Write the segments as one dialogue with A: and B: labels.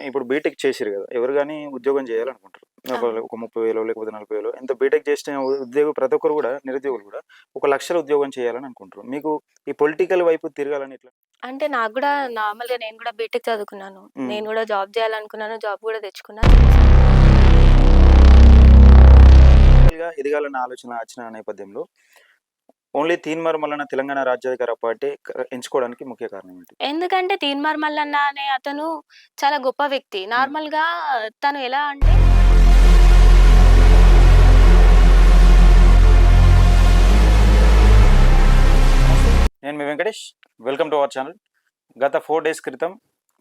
A: ఇప్పుడు బీటెక్ చేసిరు కదా ఎవరు కానీ ఉద్యోగం చేయాలనుకుంటారు. ఒక- ముప్పై వేలు లేకపోతే నలభై వేలు ఎంత బీటెక్ చేసిన ఉద్యోగం ప్రతి ఒక్కరు కూడా నిరుద్యోగులు కూడా ఒక లక్షల ఉద్యోగం చేయాలని అనుకుంటారు. మీకు ఈ పొలిటికల్ వైపు తిరగాలని ఇట్లా
B: అంటే నాకు కూడా నార్మల్గా నేను కూడా బీటెక్ చదువుకున్నాను. నేను కూడా జాబ్ చేయాలనుకున్నాను జాబ్ కూడా తెచ్చుకున్నాను
A: ఎదగాలన్న ఆలోచన వచ్చిన నేపథ్యంలో ఓన్లీ తీన్మార్ మల్లన్న తెలంగాణ రాజ్యాధికార పార్టీ ఎంచుకోవడానికి ముఖ్య కారణం ఏంటి?
B: ఎందుకంటే తీన్మార్ మల్లన్న అనే అతను చాలా గొప్ప వ్యక్తి. నార్మల్గా తను ఎలా అంటే
A: నేను మీ Venkatesh. Welcome to our channel. గత ఫోర్ డేస్ క్రితం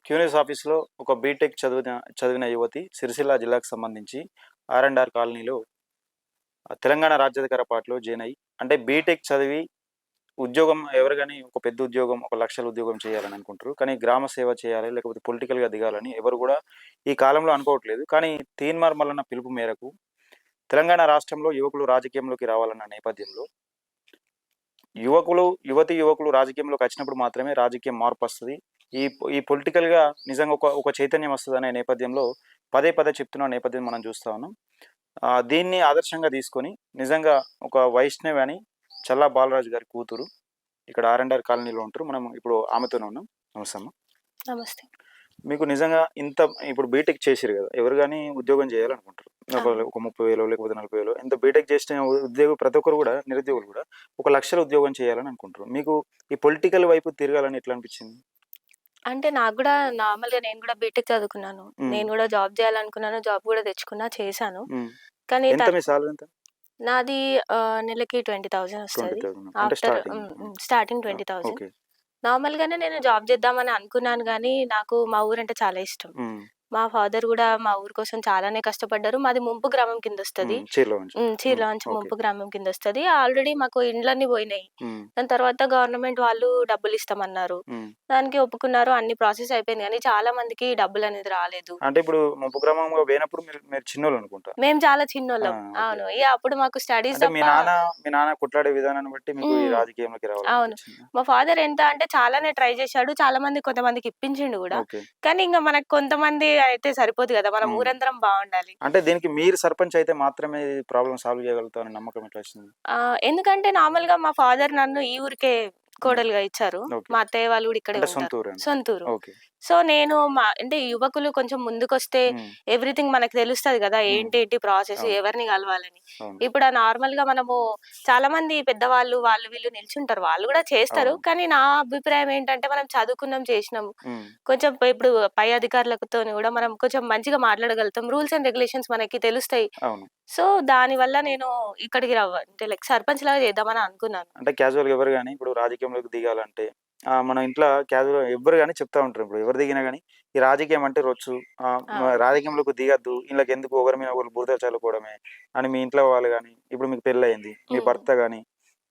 A: క్యూనిస్ ఆఫీస్లో ఒక బీటెక్ చదివిన చదివిన యువతి సిరిసిల్ల జిల్లాకు సంబంధించి ఆర్ అండ్ ఆర్ కాలనీలో తెలంగాణ రాజ్యాధికార పార్టీలో జాయిన్ అయ్యి అంటే బీటెక్ చదివి ఉద్యోగం ఎవరు కానీ ఒక పెద్ద ఉద్యోగం ఒక లక్షల ఉద్యోగం చేయాలని అనుకుంటారు. కానీ గ్రామ సేవ చేయాలి లేకపోతే పొలిటికల్గా దిగాలని ఎవరు కూడా ఈ కాలంలో అనుకోవట్లేదు. కానీ తీన్మార్ మల్లన్న పిలుపు మేరకు తెలంగాణ రాష్ట్రంలో యువకులు రాజకీయంలోకి రావాలన్న నేపథ్యంలో యువకులు యువతి యువకులు రాజకీయంలోకి వచ్చినప్పుడు మాత్రమే రాజకీయం మార్పు వస్తుంది. ఈ ఈ పొలిటికల్గా నిజంగా ఒక ఒక చైతన్యం వస్తుంది అనే నేపథ్యంలో పదే పదే చెప్తున్న నేపథ్యం మనం చూస్తా ఉన్నాం. దీన్ని ఆదర్శంగా తీసుకొని నిజంగా ఒక వైష్ణవి అని చల్లా బాలరాజు గారి కూతురు ఇక్కడ ఆర్ అండ్ ఆర్ కాలనీలో ఉంటారు. మనం ఇప్పుడు ఆమెతోనే ఉన్నాం. నమస్తే అమ్మ.
B: నమస్తే.
A: మీకు నిజంగా ఇంత ఇప్పుడు బీటెక్ చేసిరు కదా ఎవరు కానీ ఉద్యోగం చేయాలనుకుంటారు. ఒక ముప్పై వేలు లేకపోతే నలభై వేలు ఎంత బీటెక్ చేసిన ఉద్యోగం ప్రతి ఒక్కరు కూడా నిరుద్యోగులు కూడా ఒక లక్షల ఉద్యోగం చేయాలని అనుకుంటారు. మీకు ఈ పొలిటికల్ వైపు తిరగాలని ఎట్లా అనిపించింది?
B: అంటే నాకు కూడా నార్మల్గా నేను కూడా బీటెక్ చదువుకున్నాను.
A: మ్మ్.
B: నేను కూడా జాబ్ చేయాలనుకున్నాను జాబ్ కూడా తెచ్చుకున్నా చేశాను. కానీ
A: ఎంత
B: తర్-
A: మీ సాలరీ ఎంత
B: నాది ఆ, నెలకి ట్వంటీ థౌసండ్
A: ట్వంటీ
B: వస్తుంది
A: థౌసండ్. అంటే
B: after
A: starting
B: starting twenty thousand.
A: Okay.
B: Normal గానే నేను జాబ్ చేద్దామని అనుకున్నాను కానీ నాకు మా ఊరు అంటే చాలా ఇష్టం. మా ఫాదర్ కూడా మా ఊరు కోసం చాలానే కష్టపడ్డారు. మాది ముంపు గ్రామం కింద వస్తుంది. చీరలోంచి
A: ఓకే.
B: ముంపు గ్రామం కింద వస్తుంది ఆల్రెడీ మాకు ఇండ్లన్నీ పోయినాయి. దాని తర్వాత గవర్నమెంట్ వాళ్ళు డబ్బులు ఇస్తామన్నారు. దానికి ఒప్పుకున్నారు. అన్ని ప్రాసెస్ అయిపోయింది. కానీ చాలా మందికి డబ్బులు అనేది రాలేదు.
A: అంటే ఇప్పుడు ముంపు గ్రామంగా పోయినప్పుడు మీరు మీరు చిన్నోళ్ళు అనుకుంటా?
B: మేము చాలా చిన్నోళ్ళం. అవును. ఇక అప్పుడు మాకు స్టడీస్
A: అంటే మీ నాన్న మీ నాన్న కొట్లాడే విధానాన్ని బట్టి మీకు ఈ
B: ఉమ్.
A: రాజకీయంలోకి రావాలి
B: అవును. మా ఫాదర్ ఎంత అంటే చాలానే ట్రై చేశాడు. చాలా మంది కొంతమందికి ఇప్పించిండు కూడా. కానీ ఇంకా మనకు కొంతమంది అయితే సరిపోదు కదా మనం. ఊరందరం బాగుండాలి
A: అంటే దీనికి మీరు సర్పంచ్ అయితే మాత్రమే ప్రాబ్లం సాల్వ్ చేయగలుగుతారని నమ్మకం ఎట్లా వచ్చింది
B: ఎందుకంటే నార్మల్గా మా ఫాదర్ నన్ను ఈ ఊరికే కోడలుగా ఇచ్చారు. మా అత్తయ్య వాళ్ళు కూడా ఇక్కడే ఉంటారు.
A: సొంతూరు
B: సో నేను మా అంటే యువకులు కొంచెం ముందుకొస్తే ఎవ్రీథింగ్ మనకు తెలుస్తది కదా. ఏంటి ఏంటి ప్రాసెస్. ఎవరిని కలవాలని. ఇప్పుడు నార్మల్గా మనము చాలా మంది పెద్దవాళ్ళు వాళ్ళు వీళ్ళు నిల్చుంటారు. వాళ్ళు కూడా చేస్తారు. కానీ నా అభిప్రాయం ఏంటంటే మనం చదువుకున్నాం చేసినాం.
A: ఉమ్,
B: కొంచెం ఇప్పుడు పై అధికారులతో కూడా మనం కొంచెం మంచిగా మాట్లాడగలుగుతాం. రూల్స్ అండ్ రెగ్యులేషన్స్ మనకి తెలుస్తాయి. సో దాని వల్ల నేను ఇక్కడికి రావ అంటే లైక్ సర్పంచ్ లాగా చేద్దామని అనుకున్నాను.
A: అంటే క్యాజువల్గా ఎవరు కానీ ఇప్పుడు రాజకీయంలోకి దిగాలంటే ఆ, మన ఇంట్లో క్యాజువల్ ఎవరు కానీ చెప్తా ఉంటారు ఇప్పుడు ఎవరు దిగినా కానీ ఈ రాజకీయం అంటే రొచ్చు. రాజకీయంలోకి దిగద్దు ఇళ్ళకి ఎందుకు ఒకరి మీద ఒకరు బురద చల్లుకోవడమే అని మీ ఇంట్లో వాళ్ళు కానీ ఇప్పుడు మీకు పెళ్ళి అయింది మీ. భర్త కానీ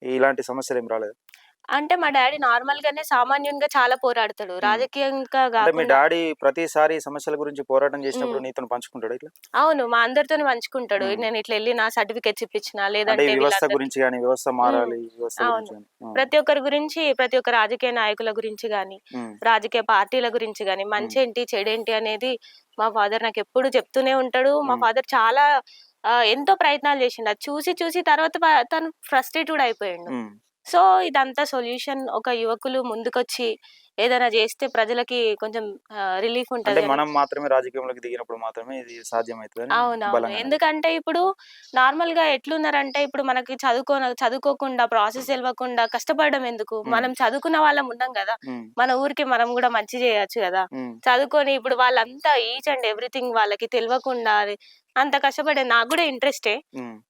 A: ఇలాంటి సమస్యలు ఏం రాలేదు
B: అంటే మా డాడీ నార్మల్ గానే సామాన్యంగా చాలా పోరాడతాడు. రాజకీయంగా
A: అంటే మీ
B: కాకుండా
A: డాడీ ప్రతిసారి ఈ సమస్యల గురించి పోరాటం చేసినప్పుడు. నీతో పంచుకుంటాడు ఇట్లా?
B: అవును. మా అందరితో పంచుకుంటాడు. నేను ఇట్లా వెళ్ళి నా సర్టిఫికెట్స్ ఇప్పించిన
A: అంటే
B: లేదంటే
A: ఈ వ్యవస్థ
B: వీళ్ళందరికీ-
A: గురించి కానీ వ్యవస్థ మారాలి ఈ వ్యవస్థ. గురించి
B: ప్రతి ఒక్కరి గురించి ప్రతి ఒక్క రాజకీయ నాయకుల గురించి గాని రాజకీయ పార్టీల గురించి గాని మంచి ఏంటి చెడేంటి అనేది మా ఫాదర్ నాకు ఎప్పుడు చెప్తూనే ఉంటాడు. మా
A: మ్మ్.
B: ఫాదర్ చాలా ఆ, ఎంతో ప్రయత్నాలు చేసిండు. అది చూసి చూసి తర్వాత ప- తను ఫ్రస్ట్రేట్ కూడా అయిపోయిండు. సో ఇదంతా సొల్యూషన్ ఒక యువకులు ముందుకొచ్చి ఏదైనా చేస్తే ప్రజలకి కొంచెం రిలీఫ్ ఉంటది.
A: మనం మాత్రమే రాజకీయంలోకి దిగినప్పుడు మాత్రమే ఇది సాధ్యమవుతుంది
B: అవునవును ఎందుకంటే ఇప్పుడు నార్మల్గా ఎట్లున్నారంటే ఇప్పుడు మనకి చదువుకో చదువుకోకుండా ప్రాసెస్ తెలియకుండా కష్టపడడం ఎందుకు. మనం చదువుకున్న వాళ్ళం ఉన్నాం కదా మన ఊరికి మనం కూడా మంచి చేయొచ్చు కదా. చదువుకొని ఇప్పుడు వాళ్ళంతా ఈచ్ అండ్ ఎవ్రీథింగ్ వాళ్ళకి తెలియకుండా అంత కష్టపడే నాకు కూడా ఇంట్రెస్టే.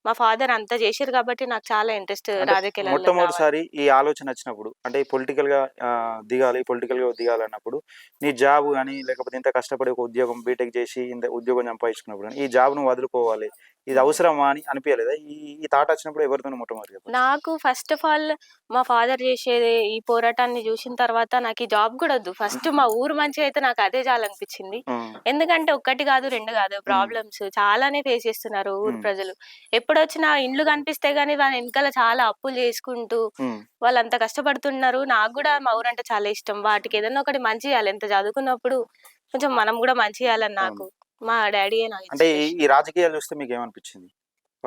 B: మా ఫాదర్ అంత చేశారు కాబట్టి నాకు చాలా ఇంట్రెస్ట్ రావాలి.
A: మొట్టమొదటిసారి ఈ ఆలోచన వచ్చినప్పుడు అంటే పొలిటికల్గా దిగాలి పొలిటికల్గా దిగాలి అన్నప్పుడు నీ జాబ్ కానీ లేకపోతే ఇంత కష్టపడి ఒక ఉద్యోగం బీటెక్ చేసి ఇంత ఉద్యోగం సంపాదించుకున్నప్పుడు ఈ జాబ్ను వదులుకోవాలి. ఇది అవసరమా అని అనిపించలేదా ఈ ఈ థాట్ వచ్చినప్పుడు ఎవరితో మొట్టమొదటి?
B: నాకు ఫస్ట్ ఆఫ్ ఆల్ మా ఫాదర్ చేసేది ఈ పోరాటాన్ని చూసిన తర్వాత నాకు ఈ జాబ్ కూడా వద్దు. ఫస్ట్ మా ఊరు మంచి అయితే నాకు అదే చాలనిపించింది ఎందుకంటే ఒక్కటి కాదు రెండు కాదు ప్రాబ్లమ్స్ చాలానే ఫేస్ చేస్తున్నారు ఊరు. ప్రజలు. ఎప్పుడు వచ్చినా ఇండ్లు కనిపిస్తే గానీ వాళ్ళ వెనకాల చాలా అప్పులు చేసుకుంటూ వాళ్ళు అంత కష్టపడుతున్నారు. నాకు కూడా మా ఊరంటే చాలా ఇష్టం. వాటికి ఏదైనా ఒకటి మంచి చేయాలి. ఎంత చదువుకున్నప్పుడు కొంచెం మనం కూడా మంచి చేయాలని నాకు మా డాడీ
A: అంటే ఈ- రాజకీయాలు చూస్తే మీకు ఏమనిపించింది?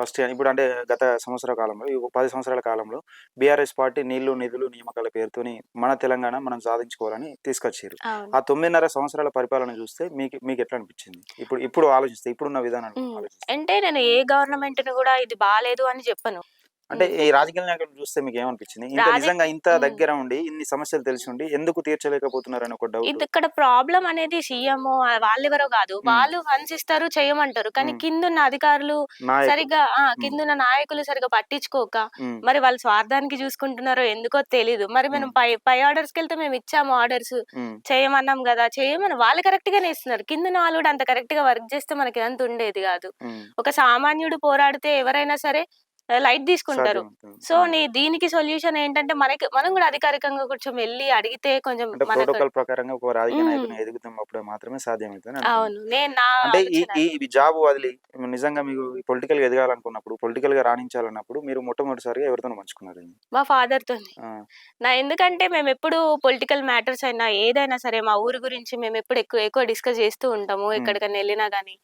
A: ఫస్ట్ ఇప్పుడు అంటే గత సంవత్సర కాలంలో పది సంవత్సరాల కాలంలో బీఆర్ఎస్ పార్టీ నీళ్ళు నిధులు నియామకాల పేరుతోని మన తెలంగాణ మనం సాధించుకోవాలని తీసుకొచ్చారు. ఆ తొమ్మిదిన్నర సంవత్సరాల పరిపాలన చూస్తే మీకు మీకు ఎట్లా అనిపించింది ఇప్పుడు ఇప్పుడు ఆలోచిస్తే ఇప్పుడున్న విధానం
B: అంటే నేను ఏ గవర్నమెంట్ని కూడా ఇది బాగాలేదు అని చెప్పను.
A: అంటే ఈ రాజకీయ నాయకులు చూస్తే మీకు ఏమనిపించింది ఇంత నిజంగా ఇంత. దగ్గర ఉండి ఇన్ని సమస్యలు తెలిసి ఉండి ఎందుకు తీర్చలేకపోతున్నారు అని ఒక డౌట్
B: ఇక్కడ ప్రాబ్లం అనేది సీఎం వాళ్ళెవరో కాదు. వాళ్ళు ఇస్తారు చేయమంటారు. కానీ. కిందున్న అధికారులు సరిగా ఆ కిందున్న నాయకులు సరిగా పట్టించుకోక మరి వాళ్ళు స్వార్థానికి చూసుకుంటున్నారో ఎందుకో తెలీదు. మరి మనం. పై పై ఆర్డర్స్కి వెళ్తే మేము ఇచ్చాము ఆర్డర్స్ చేయమన్నాం కదా చేయమని వాళ్ళు కరెక్ట్ గానే ఇస్తున్నారు. కింద వాళ్ళు కూడా అంత కరెక్ట్గా వర్క్ చేస్తే మనకి ఇదంతా ఉండేది కాదు. ఒక సామాన్యుడు పోరాడితే ఎవరైనా సరే లైట్ తీసుకుంటారు. సో నీ దీనికి సొల్యూషన్ ఏంటంటే మనకి మనం కూడా అధికారికంగా కొంచెం వెళ్ళి అడిగితే కొంచెం
A: ప్రోటోకాల్ ప్రకారంగా ఒక రాజకీయ
B: ఉమ్.
A: నాయకుని ఎదుగుతాం అప్పుడే మాత్రమే సాధ్యమవుతుంది
B: అవును. నేను నా
A: అంటే ఈ జాబ్ వదిలి నిజంగా మీకు పొలిటికల్గా ఎదగాలనుకున్నప్పుడు పొలిటికల్గా రాణించాలన్నప్పుడు మీరు మొట్టమొదటిసారిగా ఎవరితో పంచుకున్నారు?
B: మా ఫాదర్ తోని
A: ఆ,
B: నా ఎందుకంటే మేము ఎప్పుడు పొలిటికల్ మ్యాటర్స్ అయినా ఏదైనా సరే మా ఊరి గురించి మేము ఎప్పుడు ఎక్కువ ఎక్కువ డిస్కస్ చేస్తూ ఉంటాము ఎక్కడికైనా వెళ్ళినా గానీ.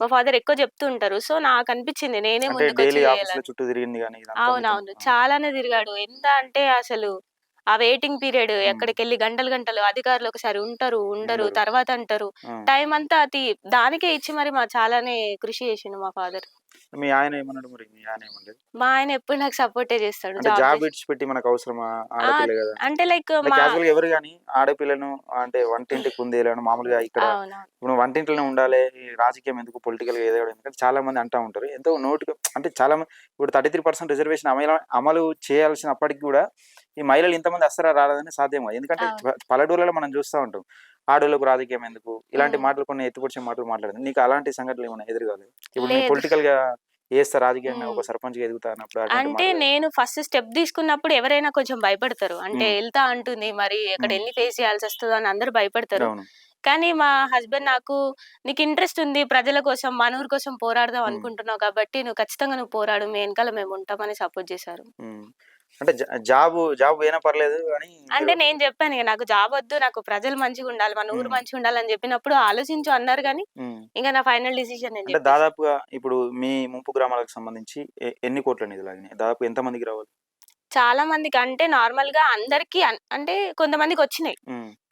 B: మా ఫాదర్ ఎక్కువ చెప్తూ ఉంటారు. సో నాకు అనిపించింది నేనే ముందుకు
A: తిరిగింది కానీ
B: అవునవును. చాలానే తిరిగాడు. ఎంత అంటే అసలు ఆ వెయిటింగ్ పీరియడ్. ఎక్కడికి వెళ్ళి గంటలు గంటలు అధికారులు ఒకసారి ఉంటారు ఉండరు
A: ఉండరు.
B: తర్వాత అంటారు. టైం అంతా అది దానికే ఇచ్చి మరి మా చాలానే కృషి చేసిండు మా ఫాదర్
A: మీ ఆయన ఏమన్నాడు మరి? మీ ఆయన ఏమన్నాడు
B: మా ఆయన ఎప్పుడు నాకు సపోర్టే చేస్తాడు
A: అంటే జాబ్
B: చేసి-
A: విడిచిపెట్టి మనకు అవసరమా? ఆడపిల్ల కదా.
B: అంటే లైక్ మా
A: క్యాజువల్ ఎవరు కానీ ఆడపిల్లను అంటే వంటింటి కుందేలను మామూలుగా ఇక్కడ ఇప్పుడు వంటింట్లోనే ఉండాలి రాజకీయం ఎందుకు పొలిటికల్గా ఎదగడం ఎందుకంటే చాలా మంది అంటా ఉంటారు. ఎంతో నోటుగా అంటే చాలా మంది ఇప్పుడు థర్టీ త్రీ పర్సెంట్ రిజర్వేషన్ అమలు అమలు చేయాల్సినప్పటికీ కూడా ఈ మహిళలు ఇంతమంది అసలు రాలేదని సాధ్యం కాదు. ఎందుకంటే
B: అవును.
A: ప- పల్లెటూళ్ళలో మనం చూస్తూ ఉంటాం. ఆడోళ్ళకు రాజకీయం ఎందుకు ఇలాంటి. మాటలు కొన్ని ఎత్తుకొచ్చే మాటలు మాట్లాడింది నీకు అలాంటి సంఘటనలు ఏమైనా ఎదురుగాలేదు ఇప్పుడు
B: లేదు.
A: పొలిటికల్గా వేస్తా రాజకీయంగా. ఒక సర్పంచ్గా ఎదుగుతా అన్నప్పుడు అటువంటి
B: అంటే నేను ఫస్ట్ స్టెప్ తీసుకున్నప్పుడు ఎవరైనా కొంచెం భయపడతారు అంటే. వెళ్తా అంటుంది మరి అక్కడ
A: ఉమ్.
B: ఎన్ని ఫేస్ చేయాల్సి వస్తుందో అని అందరూ భయపడతారు కానీ మా హస్బెండ్ నాకు నీకు ఇంట్రెస్ట్ ఉంది ప్రజల కోసం మన ఊరు కోసం పోరాడదాం. అనుకుంటున్నావు కాబట్టి నువ్వు ఖచ్చితంగా నువ్వు పోరాడు మీ వెనకాల మేము ఉంటామని సపోర్ట్ చేశారు.
A: అంటే జాబ్ జాబ్ పోయినా పర్లేదు అని
B: అంటే నేను చెప్పాను ఇక నాకు జాబ్ వద్దు నాకు ప్రజలు మంచిగా ఉండాలి మన ఊరు. మంచిగా ఉండాలని చెప్పినప్పుడు ఆలోచించు అన్నారు కానీ. ఇంకా నా ఫైనల్ డిసిషన్
A: అంటే. దాదాపుగా ఇప్పుడు మీ ముంపు గ్రామాలకు సంబంధించి ఎన్ని కోట్ల నిధులు అయినాయి దాదాపు ఎంత మందికి రావాలి
B: చాలా మందికి అంటే నార్మల్గా అందరికి అంటే కొంతమందికి వచ్చినాయి.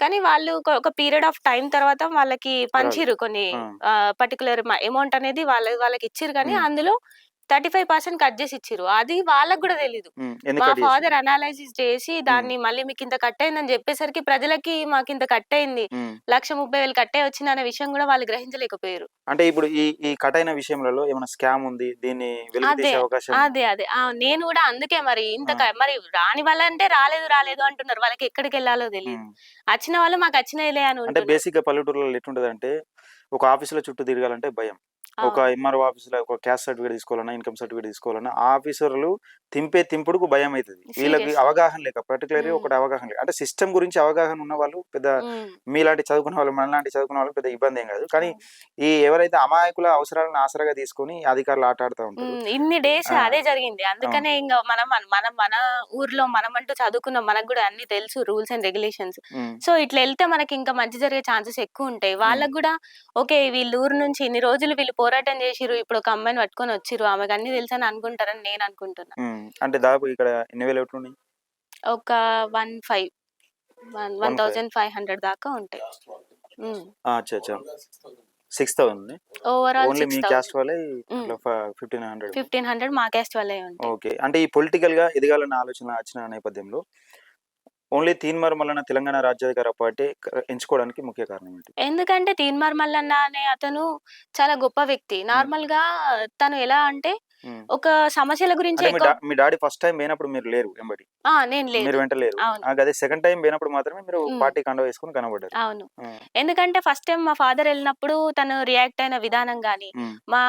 B: కానీ వాళ్ళు ఒక- పీరియడ్ ఆఫ్ టైం తర్వాత వాళ్ళకి పంచిరు కొన్ని. పర్టికులర్ అమౌంట్ అనేది వాళ్ళ వాళ్ళకి ఇచ్చిరు కానీ. అందులో థర్టీ ఫైవ్ పర్సెంట్ కట్ చేసి ఇచ్చిరు అది వాళ్ళకి కూడా తెలీదు. మా
A: కట్
B: ఫాదర్ అనాలైసిస్ చేసి దాన్ని మళ్ళీ మీకు ఇంత కట్ అయిందని చెప్పేసరికి ప్రజలకి మాకు ఇంత కట్ అయింది. లక్ష ముప్పై వేలు కట్టే వచ్చింది అనే విషయం కూడా వాళ్ళు గ్రహించలేకపోయారు.
A: అంటే ఇప్పుడు ఈ ఈ కట్ అయిన విషయంలో ఏమైనా స్కామ్ ఉంది? దీన్ని
B: అదే, అదే అదే. నేను కూడా అందుకే మరి ఇంత మరి రాని వాళ్ళంటే రాలేదు రాలేదు అంటున్నారు. వాళ్ళకి ఎక్కడికి వెళ్ళాలో తెలియదు. వచ్చిన వాళ్ళు మాకు వచ్చినాయిలే అని
A: అంటే. బేసిక్గా పల్లెటూరులో ఎట్లుంటది అంటే ఒక ఆఫీసులో చుట్టూ తిరగాలంటే భయం. ఒక. ఎంఆర్ఓ ఆఫీసులో ఒక క్యాస్ట్ సర్టిఫికేట్ తీసుకోవాలన్నా ఇన్కమ్ సర్టిఫికేట్ తీసుకోవాలన్నా ఆఫీసర్లు తింపే తింపుడుకు భయం అవుతుంది వీళ్ళకి. అవగాహన లేక పర్టికులర్లీ. ఒకటి అవగాహన లేక. అంటే సిస్టమ్ గురించి అవగాహన ఉన్న వాళ్ళు పెద్ద. మీలాంటి చదువుకున్న వాళ్ళు మనలాంటి చదువుకున్న వాళ్ళు పెద్ద ఇబ్బంది ఏం కాదు. కానీ ఈ ఎవరైతే అమాయకుల అవసరాలను ఆసరాగా తీసుకొని అధికారులు ఆట ఆడుతూ ఉంటారు.
B: ఇన్ని డేస్. అదే జరిగింది. అందుకనే ఇంకా మనం మనం మన ఊర్లో మనం అంటూ చదువుకున్నాం. మనకు కూడా అన్ని తెలుసు రూల్స్ అండ్ రెగ్యులేషన్స్. సో ఇట్లా వెళ్తే మనకి ఇంకా మంచి జరిగే ఛాన్సెస్ ఎక్కువ ఉంటాయి. వాళ్ళకి కూడా ఓకే వీళ్ళ ఊరు నుంచి ఇన్ని రోజులు వీళ్ళు పోరాటం చేసిరు ఇప్పుడు ఒక అమ్మాయిని పట్టుకొని వచ్చిరు ఆమెకు అన్ని తెలుసని అనుకుంటారని నేను అనుకుంటున్నా.
A: ఉమ్, అంటే దాదాపు ఇక్కడ ఎన్ని వేలు ఎట్లున్నాయి
B: ఒక one five. One one thousand five hundred దాకా ఉంటాయి.
A: అచ్చా అచ్చా సిక్స్ థౌసండ్
B: ఓవరాల్
A: ఓన్లీ మీ క్యాస్ట్ వాళ్ళే. Fifteen hundred?
B: ఫిఫ్టీన్ హండ్రెడ్ మా క్యాస్ట్ ఉంటాయి.
A: ఓకే. అంటే ఈ పొలిటికల్గా ఎదగాలన్న ఆలోచన వచ్చిన నేపథ్యంలో ఓన్లీ తీన్మార్ మల్లన్న తెలంగాణ రాజ్యాధికార పార్టీ ఎంచుకోవడానికి ముఖ్య కారణం ఏంటి?
B: ఎందుకంటే తీన్మార్ మల్లన్న అనే అతను చాలా గొప్ప వ్యక్తి. నార్మల్గా తను ఎలా అంటే. ఒక సమస్యల గురించి
A: మీ డాడీ ఫస్ట్ టైం పోయినప్పుడు మీరు లేరు ఎంబడి
B: నేను లేదు
A: మీరు వెంట లేరు అదే సెకండ్ టైం పోయినప్పుడు మాత్రమే మీరు. పార్టీ కండ వేసుకుని కనబడ్డారు
B: అవును ఎందుకంటే ఫస్ట్ టైం మా ఫాదర్ వెళ్ళినప్పుడు తను రియాక్ట్ అయిన విధానం గాని. మా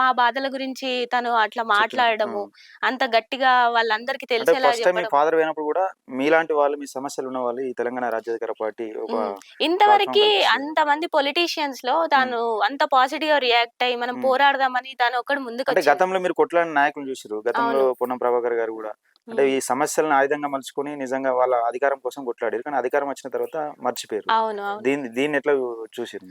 B: మా బాధల గురించి తను అట్లా మాట్లాడడము
A: ఉమ్.
B: అంత గట్టిగా వాళ్ళందరికి తెలిసేలా
A: మీ ఫాదర్ పోయినప్పుడు కూడా మీలాంటి వాళ్ళు మీ సమస్యలు ఉన్న వాళ్ళు ఈ తెలంగాణ రాజ్యాధికార పార్టీ.
B: ఇంతవరకు. అంత మంది పొలిటీషియన్స్లో తాను అంత పాజిటివ్గా రియాక్ట్ అయ్యి మనం. పోరాడదామని తను ఒక్కడు ముందుకు.
A: గతంలో మీరు కొట్లాడిన నాయకులు చూసారు గతంలో. పొన్నం ప్రభాకర్ గారు కూడా అంటే ఈ సమస్యలను ఆయుధంగా మలుచుకొని నిజంగా వాళ్ళ అధికారం కోసం కొట్లాడారు. కానీ అధికారం వచ్చిన తర్వాత మర్చిపోయారు. దీన్ని దీన్ని ఎట్లా చూసారు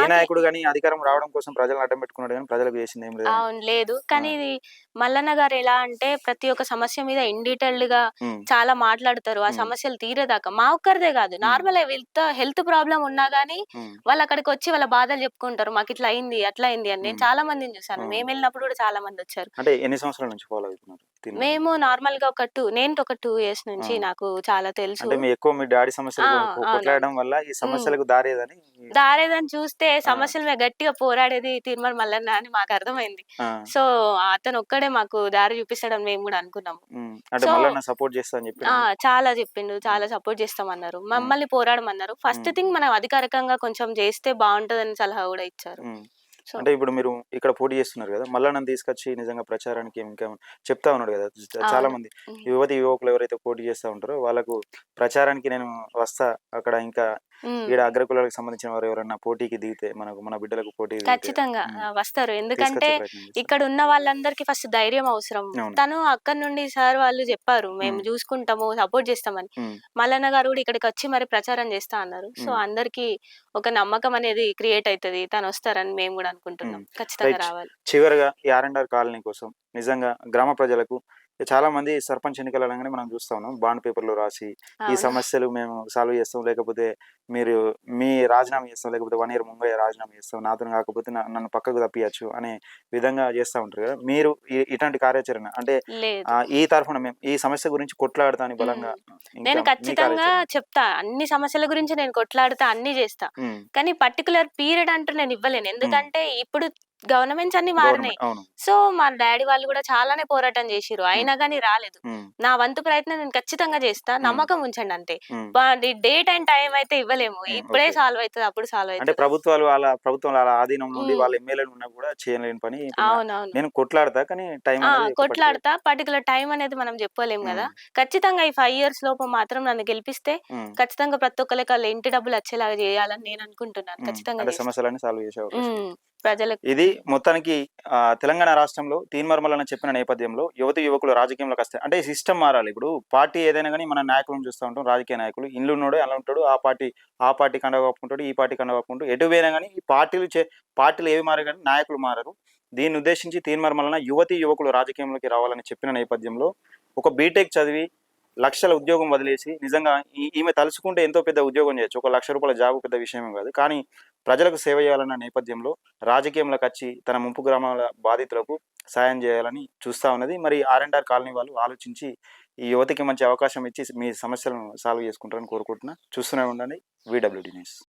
A: ఏ నాయకుడు కానీ అధికారం రావడం కోసం ప్రజలను అడ్డం పెట్టుకున్నాడు కానీ ప్రజలకు చేసింది ఏం లేదు
B: అవును లేదు. కానీ ఇది మల్లన్న గారు ఎలా అంటే ప్రతి ఒక్క సమస్య మీద ఇన్ డీటెయిల్డ్గా చాలా మాట్లాడతారు. ఆ. సమస్యలు తీరేదాకా. మా ఒక్కరిదే కాదు. నార్మల్ హెల్త్ హెల్త్ ప్రాబ్లం ఉన్నా గానీ వాళ్ళు అక్కడికి వచ్చి వాళ్ళ బాధలు చెప్పుకుంటారు. మాకు ఇట్లా అయింది అట్లా అయింది అని. నేను. చాలా మందిని చూసాను
A: మ్మ్.
B: వెళ్ళినప్పుడు కూడా చాలా మంది వచ్చారు.
A: అంటే ఎన్ని సంవత్సరాల నుంచి ఫాలో అవుతున్నారు?
B: మేము నార్మల్గా ఒక టూ నేను ఒక టూ ఇయర్స్ నుంచి. నాకు చాలా తెలుసు.
A: అంటే మీ ఎక్కువ మీ డాడీ సమస్యలు. కొట్లాడడం వల్ల ఈ సమస్యలకు దారేదని
B: దారేదని చూస్తే సమస్యల మీద గట్టిగా పోరాడేది తిరుమల మల్లన్న అని మాకు అర్థమైంది. సో అతను ఒక్కడే మాకు దారి చూపిస్తాడని మేము కూడా అనుకున్నాము.
A: అంటే మళ్ళీ సపోర్ట్ చేస్తా చెప్పి
B: చాలా చెప్పిండు చాలా సపోర్ట్ చేస్తామన్నారు. మమ్మల్ని పోరాడమన్నారు. ఫస్ట్
A: మ్మ్.
B: థింగ్ మనం అధికారికంగా కొంచెం చేస్తే బాగుంటదని సలహా కూడా ఇచ్చారు.
A: అంటే ఇప్పుడు మీరు ఇక్కడ పోటీ చేస్తున్నారు కదా మళ్ళీ నన్ను తీసుకొచ్చి నిజంగా ప్రచారానికి ఇంకా చెప్తా ఉన్నాడు కదా చాలా. మంది. యువతి యువకులు ఎవరైతే పోటీ చేస్తా ఉంటారో వాళ్ళకు ప్రచారానికి నేను వస్తా అక్కడ ఇంకా ఈడ అగ్రకులాలకు సంబంధించిన వారు ఎవరైనా పోటీకి దిగితే మనకు మన బిడ్డలకు పోటీ
B: ఖచ్చితంగా వస్తారు ఎందుకంటే. ఇక్కడ ఉన్న వాళ్ళందరికీ ఫస్ట్ ధైర్యం అవసరం. తను అక్కడ నుండి సార్ వాళ్ళు చెప్పారు మేము. చూసుకుంటాము సపోర్ట్ చేస్తామని మల్లన్న గారు కూడా ఇక్కడికి వచ్చి మరి ప్రచారం చేస్తా అన్నారు సో. అందరికి ఒక నమ్మకం అనేది క్రియేట్ అవుతది తను వస్తారని మేము కూడా అనుకుంటున్నాం. ఖచ్చితంగా. రావాలి
A: చివరిగా ఈ ఆర్ అండ్ ఆర్ కాలనీ కోసం నిజంగా గ్రామ ప్రజలకు చాలా మంది సర్పంచ్ ఎన్నికలు అనగానే మనం చూస్తా ఉన్నాం బాండ్ పేపర్లో రాసి ఈ. సమస్యలు మేము సాల్వ్ చేస్తాం లేకపోతే మీరు మీ రాజీనామా చేస్తాం లేకపోతే వన్ ఇయర్ ముంబై రాజీనామా చేస్తాం నాతో కాకపోతే నన్ను పక్కకు తప్పియచ్చు అనే విధంగా చేస్తూ ఉంటారు కదా. మీరు ఇట్లాంటి కార్యాచరణ అంటే ఈ తరఫున మేము ఈ సమస్య గురించి కొట్లాడతాని బలంగా
B: నేను ఖచ్చితంగా. చెప్తా. అన్ని సమస్యల గురించి నేను కొట్లాడుతా అన్ని చేస్తా. కానీ పర్టికులర్ పీరియడ్ అంటూ నేను ఇవ్వలేను. ఎందుకంటే ఇప్పుడు గవర్నమెంట్స్ అన్ని మారినాయి
A: అవును.
B: సో మా డాడీ వాళ్ళు కూడా చాలానే పోరాటం చేసిరు అయినా కానీ రాలేదు. నా వంతు ప్రయత్నం నేను ఖచ్చితంగా చేస్తా. నమ్మకం ఉంచండి అంతే. డేట్ అండ్ టైం అయితే ఇవ్వలేము. ఇప్పుడే. సాల్వ్ అవుతుంది అప్పుడు సాల్వ్
A: అంటే
B: అవుతుంది.
A: ప్రభుత్వాలు వాళ్ళ ప్రభుత్వం వాళ్ళ ఆధీనం నుండి. వాళ్ళ ఎమ్మెల్యేలు ఉన్నా కూడా చేయలేని పని.
B: అవునవును.
A: నేను కొట్లాడతా కానీ టైం
B: కొట్లాడతా. పర్టికులర్ టైం అనేది మనం చెప్పలేం కదా. ఖచ్చితంగా ఈ ఫైవ్ ఇయర్స్ లోపు మాత్రం నన్ను గెలిపిస్తే ఖచ్చితంగా ప్రతి ఒక్కరికి వాళ్ళ ఇంటి డబ్బులు వచ్చేలాగా చేయాలని నేను అనుకుంటున్నాను. ఖచ్చితంగా.
A: సమస్యలన్నీ సాల్వ్ చేసే
B: ప్రజలకు
A: ఇది మొత్తానికి తెలంగాణ రాష్ట్రంలో తీన్మర్మలన చెప్పిన నేపథ్యంలో యువతి యువకులు రాజకీయంలోకి వస్తాయి అంటే సిస్టమ్ మారాలి. ఇప్పుడు పార్టీ ఏదైనా కానీ మన నాయకులను చూస్తూ ఉంటాం రాజకీయ నాయకులు. ఇల్లు ఉన్నాడు అలా ఉంటాడు ఆ పార్టీ ఆ పార్టీ కండ కప్పుకుంటాడు ఈ పార్టీ కండ కప్పుకుంటాడు ఎటు పోయినా కానీ ఈ పార్టీలు చే పార్టీలు ఏవి మారారు కానీ నాయకులు మారరు. దీన్ని ఉద్దేశించి తీన్మర్మలన యువతి యువకులు రాజకీయంలోకి రావాలని చెప్పిన నేపథ్యంలో ఒక బీటెక్ చదివి లక్షల ఉద్యోగం వదిలేసి నిజంగా ఈమె తలుచుకుంటే ఎంతో పెద్ద ఉద్యోగం చేయొచ్చు. ఒక లక్ష రూపాయల జాబ్ పెద్ద విషయమే కాదు. కానీ ప్రజలకు సేవ చేయాలన్న నేపథ్యంలో రాజకీయంలోకి వచ్చి తన ముంపు గ్రామాల బాధితులకు సాయం చేయాలని చూస్తా ఉన్నది. మరి ఆర్ అండ్ ఆర్ కాలనీ వాళ్ళు ఆలోచించి ఈ యువతికి మంచి అవకాశం ఇచ్చి మీ సమస్యలను సాల్వ్ చేసుకుంటారని కోరుకుంటున్నా. చూస్తూనే ఉండండి. VWD news.